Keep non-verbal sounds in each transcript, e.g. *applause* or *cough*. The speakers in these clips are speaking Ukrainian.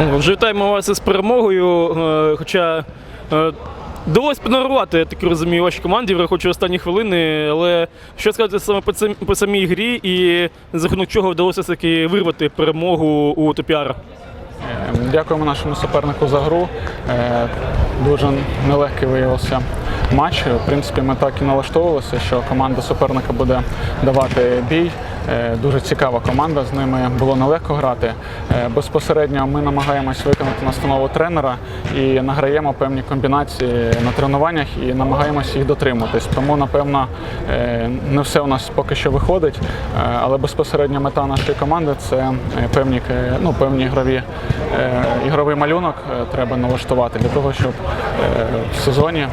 Вже вітаємо вас із перемогою. е, Хоча е, довелось подарувати, я так розумію, вашій команді, враховуючи останні хвилини. Але що сказати саме по, цим, по самій грі і за рахунок чого вдалося все-таки вирвати перемогу у Топіара? Е, Дякуємо нашому супернику за гру. Дуже нелегкий виявився матч. В принципі, ми так і налаштовувалися, що команда суперника буде давати бій. Е, Дуже цікава команда, з ними було нелегко грати. Е, Безпосередньо ми намагаємось виконати настанову тренера і награємо певні комбінації на тренуваннях і намагаємось їх дотримуватись. Тому, напевно, е, не все у нас поки що виходить, але безпосередньо мета нашої команди це певні, ну, певні ігрові, ігровий малюнок треба налаштувати для того, щоб в сезоні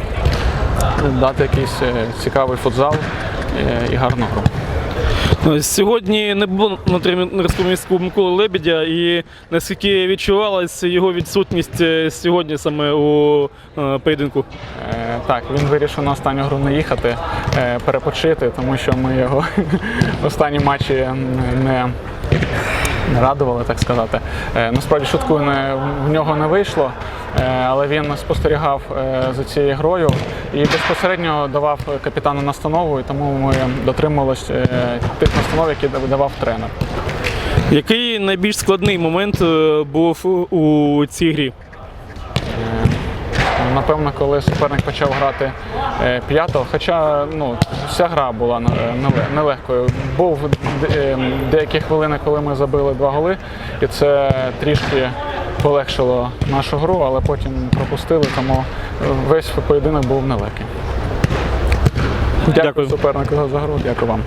дати якийсь цікавий футзал і гарну гру. Ну, Сьогодні не було на тренерському містку Миколи Лебедя, і наскільки відчувалася його відсутність е, сьогодні саме у е, поєдинку. Е, Так, він вирішив на останню гру не їхати, перепочити, тому що ми його *laughs* останні матчі не радували, так сказати. Е, Насправді швидко не, в нього не вийшло, е, але він спостерігав е, за цією грою і безпосередньо давав капітану настанову, і тому ми дотримувалися тих настанов, які давав тренер. Який найбільш складний момент був у цій грі? Напевно, коли суперник почав грати е, п'ятого, хоча ну, вся гра була нелегкою. Був е, деякі хвилини, коли ми забили два голи, і це трішки полегшило нашу гру, але потім пропустили, тому весь поєдинок був нелегкий. Дякую, Дякую. супернику за гру, дякую вам.